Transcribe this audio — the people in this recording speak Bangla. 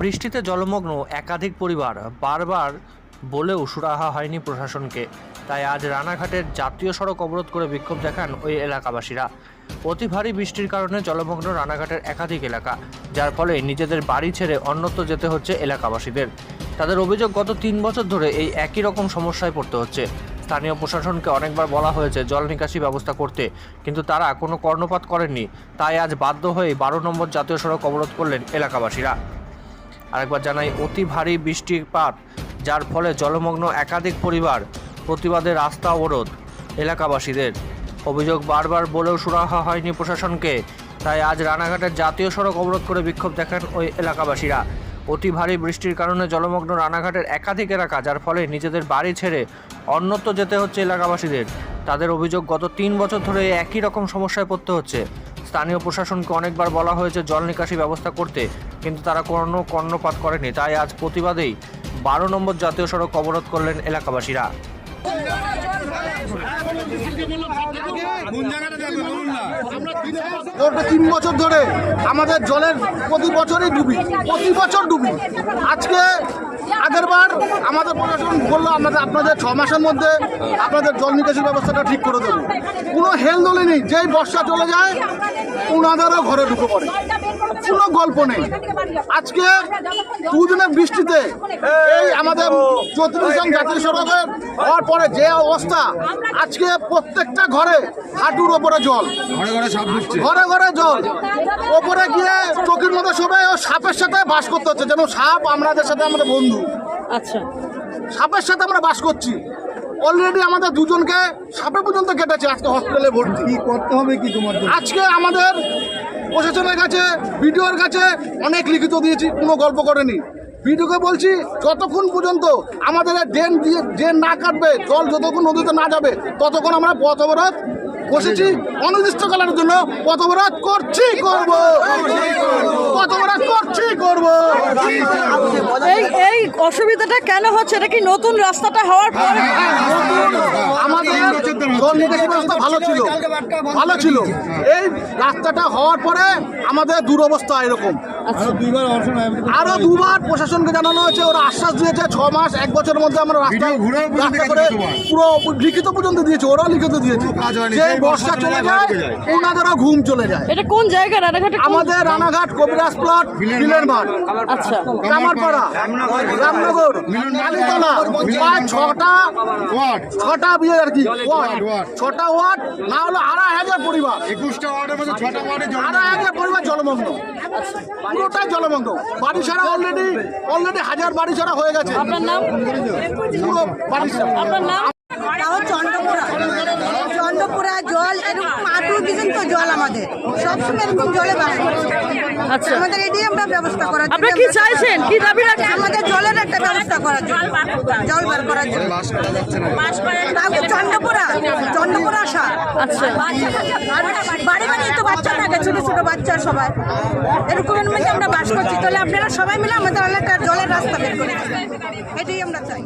বৃষ্টিতে জলমগ্ন একাধিক পরিবার বারবার বলেও সুরাহা হয়নি প্রশাসনকে। তাই আজ রানাঘাটের জাতীয় সড়ক অবরোধ করে বিক্ষোভ দেখান ওই এলাকাবাসীরা। অতি ভারী বৃষ্টির কারণে জলমগ্ন রানাঘাটের একাধিক এলাকা, যার ফলে নিজেদের বাড়ি ছেড়ে অন্যত্র যেতে হচ্ছে এলাকাবাসীদের। তাদের অভিযোগ গত তিন বছর ধরে এই একই রকম সমস্যায় পড়তে হচ্ছে। স্থানীয় প্রশাসনকে অনেকবার বলা হয়েছে, জল নিকাশি ব্যবস্থা করতে, কিন্তু তারা কোনো কর্ণপাত করেননি। তাই আজ বাধ্য হয়ে বারো নম্বর জাতীয় সড়ক অবরোধ করলেন এলাকাবাসীরা। আরেকবার জানাই, অতি ভারী বৃষ্টিপাত, যার ফলে জলমগ্ন একাধিক পরিবার, প্রতিবাদে রাস্তা অবরোধ এলাকাবাসীদের। অভিযোগ বারবার বলেও সুরাহা হয়নি প্রশাসনকে, তাই আজ রানাঘাটের জাতীয় সড়ক অবরোধ করে বিক্ষোভ দেখান ওই এলাকাবাসীরা। অতি ভারী বৃষ্টির কারণে জলমগ্ন রানাঘাটের একাধিক এলাকা, যার ফলে নিজেদের বাড়ি ছেড়ে অন্যত্র যেতে হচ্ছে এলাকাবাসীদের। তাদের অভিযোগ, গত তিন বছর ধরে একই রকম সমস্যায় পড়তে হচ্ছে। স্থানীয় প্রশাসনকে অনেকবার বলা হয়েছে জল নিকাশি ব্যবস্থা করতে, কিন্তু তারা কোনো কর্ণপাত করেনি। তাই আজ প্রতিবাদেই বারো নম্বর জাতীয় সড়ক অবরোধ করলেন এলাকাবাসীরা। তিন বছর ধরে আমাদের জলের প্রতি বছরই ডুবি প্রতি বছর ডুবি। আজকে আগের বার আমাদের প্রশাসন বলল আমাদের আপনাদের ছ মাসের মধ্যে আপনাদের জল নিকাশির ব্যবস্থাটা ঠিক করে দেবো। কোনো হেল দোলে নেই যেই বর্ষা চলে যায় ওনাদেরও ঘরে ঢুকে পড়ে। কোনো গল্প নেই। আজকে দুদিনের বৃষ্টিতে এই আমাদের চৌত্রিশ জন জাতীয় সড়কের হওয়ার পরে যে অবস্থা আজকে প্রত্যেকটা ঘরে হাঁটুর ওপরে জল। ঘরে ঘরে সাপ ঢুকছে। ঘরে ঘরে জল। ওপরে গিয়ে চোখের মতো সবাই ও সাপের সাথে বাস করতে হচ্ছে। যেন সাপ আমাদের সাথে আমাদের বন্ধু। আচ্ছা। সাপের সাথে আমরা বাস করছি। অলরেডি আমাদের দুজনকে সাপে পর্যন্ত কেটেছে আজকে হসপিটালে ভর্তি। কি করতে হবে কি তোমার আজকে আমাদের প্রশাসনের কাছে বিডিওর কাছে অনেক লিখিত দিয়েছি কোনো গল্প করেনি। বিডিওকে বলছি, যতক্ষণ পর্যন্ত আমাদের ড্রেন দিয়ে ড্রেন না কাটবে, জল যতক্ষণ নদীতে না যাবে, ততক্ষণ আমরা পথ অবরোধ বসেছি অনির্দিষ্টকালের জন্য। পথ অবরোধ করছি করব। পথ অবরোধ করছি করব। এই এই অসুবিধাটা কেন হচ্ছে? এটা কি নতুন রাস্তাটা হওয়ার পরে? আমাদের জল নিকাশি ভালো ছিল। ভালো ছিল। এই রাস্তাটা হওয়ার পরে আমাদের দুরবস্থা এরকম। আরও দুবার প্রশাসনকে জানানো হয়েছে। ওরা আশ্বাস দিয়েছে ছ মাস এক বছরের মধ্যে আমরা রাস্তা রাস্তা করে পুরো লিখিত পর্যন্ত দিয়েছে। ওরাও লিখিত দিয়েছে। বর্ষা চলে যায় ওনাদেরও ঘুম চলে যায়। এটা কোন জায়গা? রানাঘাটে আমাদের রানাঘাট কবিরাজ প্লট বিলের মাঠ। আচ্ছা। কামারপাড়া রামনগর। কালীতলা। প্রায় ছটা ওয়ার্ড। ছটা বিয়ে আর কি। ছটা ওয়ার্ড না হলো আড়াই হাজার পরিবার। একুশটা ওয়ার্ডের মধ্যে ছটা ওয়ার্ডে আড়াই হাজার পরিবার জলমগ্ন। পুরোটাই জলমগ্ন। বাড়ি ছাড়া অলরেডি অলরেডি হাজার বাড়ি ছাড়া হয়ে গেছে। আপনার নাম? পুরো বাড়ি ছাড়া। আপনার নাম? চন্দ্রপুরা চন্দ্রপুরা জল এরকম আটু তো জল আমাদের। সবসময় এরকম জলে বাস আচ্ছা। আমাদের এটি আমরা ব্যবস্থা করার জন্য আপনারা কি চাইছেন? কি দাবি রাখছেন? আমাদের জলের একটা ব্যবস্থা করার জন্য। জল বার করার জন্য। তাও চন্দ্রপুরা চন্দ্রপুরা সার আচ্ছা। বাড়ি বাড়ি তো বাচ্চা থাকে ছোট ছোট বাচ্চা সবাই। এরকম মধ্যে আমরা বাস করছি। তাহলে আপনারা সবাই মিলে আমাদের একটা জলের রাস্তা বের করে দিন। এটাই আমরা চাই।